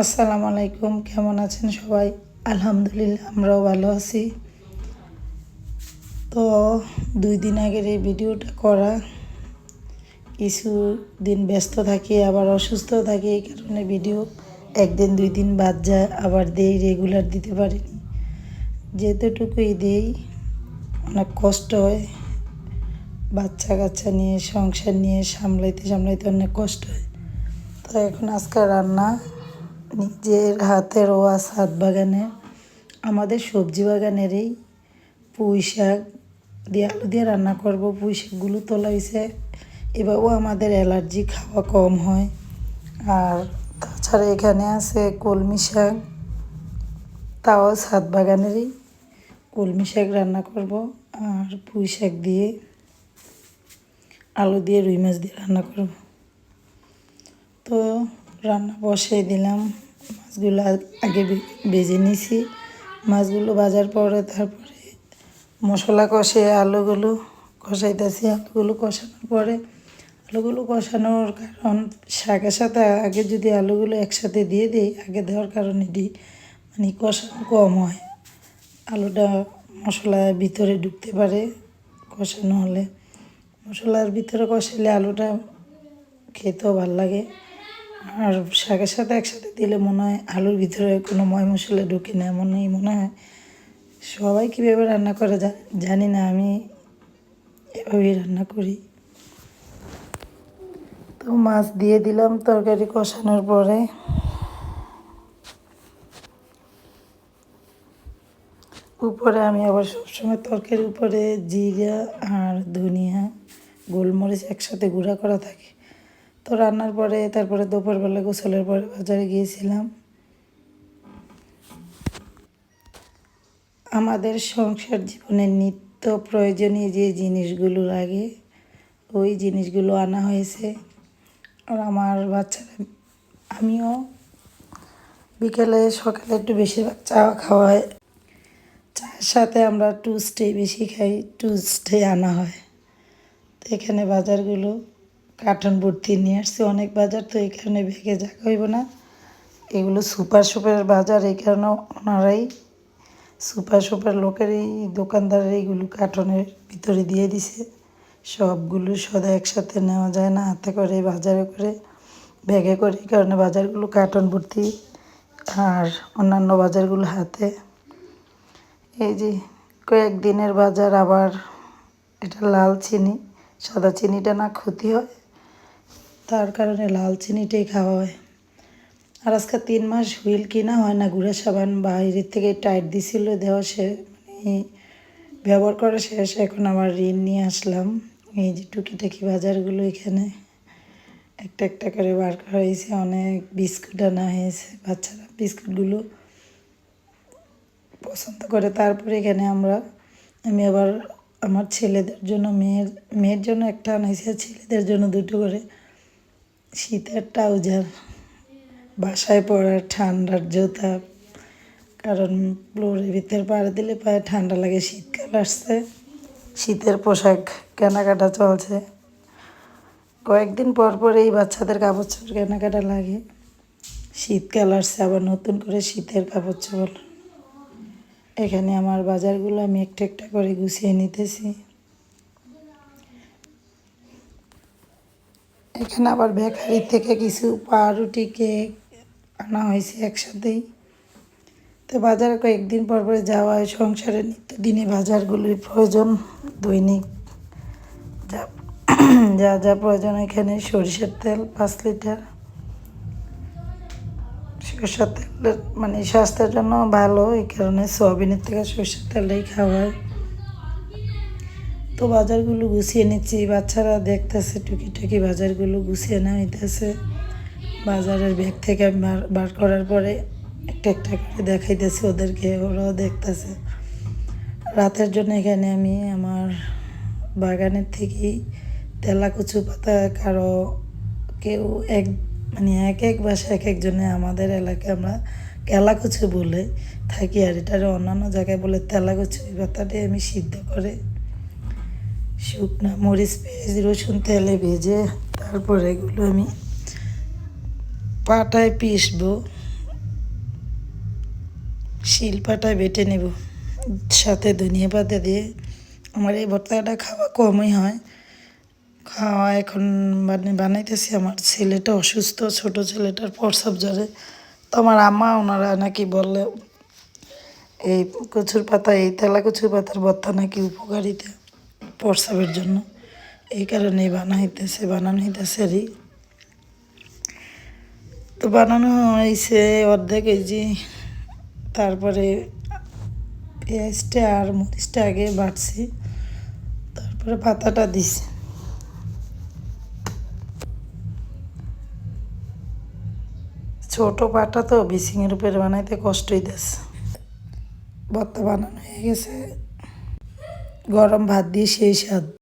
আসসালামু আলাইকুম, কেমন আছেন সবাই? আলহামদুলিল্লাহ, আমরাও ভালো আছি। তো দুই দিন আগের এই ভিডিওটা করা, কিছু দিন ব্যস্ত থাকি, আবার অসুস্থ থাকি, এই কারণে ভিডিও একদিন, দুই দিন বাদ যায়, আবার দেই, রেগুলার দিতে পারিনি। যেতটুকুই দেই, অনেক কষ্ট হয় বাচ্চা কাচ্চা নিয়ে, সংসার নিয়ে সামলাইতে সামলাইতে অনেক কষ্ট হয়। তো এখন আজকে রান্না নিজের হাতের ওয়া ছাদ বাগানে, আমাদের সবজি বাগানেরই পুঁই শাক দিয়ে আলু দিয়ে রান্না করব। পুঁই শাকগুলো তোলা হয়েছে এভাবেও আমাদের অ্যালার্জি খাওয়া কম হয়। আর তাছাড়া এখানে আছে কলমি শাক। তাও ছাদ বাগানেরই কলমি শাক রান্না করব আর পুঁই শাক দিয়ে আলু দিয়ে রুই মাছ দিয়ে রান্না করব। তো রান্না বসিয়ে দিলাম। মাছগুলো আগে ভেজে নিছি। মাছগুলো ভাজার পরে তারপরে মশলা কষে আলুগুলো কষাইতেছি। আলুগুলো কষানোর পরে আলুগুলো কষানোর কারণ শাকের সাথে আগে যদি আলুগুলো একসাথে দিয়ে দিই, আগে দেওয়ার কারণে দিই মানে কষানো কম হয়। আলুটা মশলার ভিতরে ঢুকতে পারে কষানো হলে। মশলার ভিতরে কষালে আলুটা খেতেও ভালো লাগে। আর শাকের সাথে একসাথে দিলে মনে হয় আলুর ভিতরে কোনো ময় মশলা ঢুকে না, এমনই মনে হয়। সবাই কীভাবে রান্না করে জানি না, আমি এভাবেই রান্না করি। তো মাছ দিয়ে দিলাম তরকারি কষানোর পরে। উপরে আমি আবার সবসময় তরকারির উপরে জিরা আর ধনিয়া, গোলমরিচ একসাথে গুঁড়া করা থাকে। তো রান্নার পরে, তারপরে দুপুরবেলা গোসলের পরে বাজারে গিয়েছিলাম। আমাদের সংসার জীবনের নিত্য প্রয়োজনীয় যে জিনিসগুলো লাগে, ওই জিনিসগুলো আনা হয়েছে। আর আমার বাচ্চারা, আমিও বিকেলে, সকালে একটু বেশিরভাগ চা খাওয়া হয়। চায়ের সাথে আমরা টুস্টে বেশি খাই টুস্টে আনা হয়। তো এখানে বাজারগুলো কার্টন ভর্তি নিয়ে আসছে। অনেক বাজার তো এই কারণে ভেগে জায়গা হইব না। এগুলো সুপার সুপারের বাজার, এই কারণে ওনারাই সুপার সুপার লোকেরই দোকানদারের এইগুলো কার্টনের ভিতরে দিয়ে দিছে। সবগুলো সদা একসাথে নেওয়া যায় না, হাতে করে, বাজারে করে, ব্যাগে করে, এই কারণে বাজারগুলো কার্টন ভর্তি আর অন্যান্য বাজারগুলো হাতে। এই যে কয়েকদিনের বাজার, আবার এটা লাল চিনি, সাদা চিনিটা না ক্ষতি হয়। তার কারণে লাল চিনিটাই খাওয়া হয়। আর আজকে তিন মাস হুইল কিনা হয় না, গুঁড়া সাবান বাইরের থেকে টাইট দিছিল, দেওয়া সে মানে ব্যবহার করা শেষ। এখন আবার ঋণ নিয়ে আসলাম। এই যে টুকিটাকি বাজারগুলো এখানে। একটা একটা করে বার করা হয়েছে, অনেক বিস্কুট আনা হয়েছে, বাচ্চারা বিস্কুটগুলো পছন্দ করে। তারপরে এখানে আমরা, আমি আবার আমার ছেলেদের জন্য, মেয়ের মেয়ের জন্য একটা আনাইছি আর ছেলেদের জন্য দুটো করে শীতের ট্রাউজার, বাসায় পরার ঠান্ডার জুতা, কারণ ফ্লোরের ভিতরে পাড়ে দিলে পায়ে ঠান্ডা লাগে, শীতকাল আসছে, শীতের পোশাক কেনাকাটা চলছে। কয়েকদিন পর পর এই বাচ্চাদের কাপড় চোপড় কেনাকাটা লাগে, শীতকাল আসছে, আবার নতুন করে শীতের কাপড় চোপড় এখানে আমার বাজারগুলো আমি একটা একটা করে গুছিয়ে নিতেছি। এখানে আবার বেকারি থেকে কিছু পাউরুটি কেক আনা হয়েছে একসাথেই। তো বাজারে কয়েকদিন পর পরে যাওয়া হয় সংসারের নিত্যদিনে বাজারগুলির প্রয়োজন, দৈনিক যা যা যা প্রয়োজন এখানে, সরিষার তেল পাঁচ লিটার। সরষের তেল মানে স্বাস্থ্যের জন্য ভালো, এই কারণে সোয়াবিনের থেকে সরষের তেলটাই খাওয়া হয়। তো বাজারগুলো গুছিয়ে নিচ্ছি। বাচ্চারা দেখতেছে টুকিটাকি বাজারগুলো গুছিয়ে হইতেছে বাজারের ব্যাগ থেকে বার করার পরে একটা একটা করে দেখাইতেছি ওদেরকে, ওরাও দেখতেছে। রাতের জন্য এখানে আমি আমার বাগানের থেকেই তেলা কচু পাতা, কারও কেউ এক মানে এক এক বাসায় এক একজনে আমাদের এলাকায় আমরা কেলা কচু বলে থাকি। আর এটার অন্যান্য জায়গায় বলে তেলা কচু এই পাতাটাই আমি সিদ্ধ করে শুকনা মরিচ পেঁয়াজ, রসুন, তেলে ভেজে তারপরে এগুলো আমি পাটায় পিসবো শিলপাটায় বেটে নেব। সাথে ধনিয়া পাতা দিয়ে। আমার এই ভর্তাটা খাওয়া কমই হয়। খাওয়া এখন মানে বানাইতেছি আমার ছেলেটা অসুস্থ, ছোট ছেলেটার প্রসব জ্বরে। তো আমার আম্মা ওনারা নাকি বললে, এই কচুর পাতা, এই তেলা কচুর পাতার ভর্তা নাকি উপকারিতা? প্রস্রাবের জন্য। এই কারণে বানাইতেছে বানানো হইতেছে আর তো বানানো হয়েছে অর্ধেক কেজি তারপরে পেঁয়াজটা আর মরিচটা আগে বাটছি, তারপরে পাতাটা দিছি। ছোট পাটা তো বিসিংয়ের উপরে বানাইতে কষ্ট হইতেছে। ভর্তা বানানো হয়ে গেছে। গরম ভাত দিয়ে সেই স্বাদ।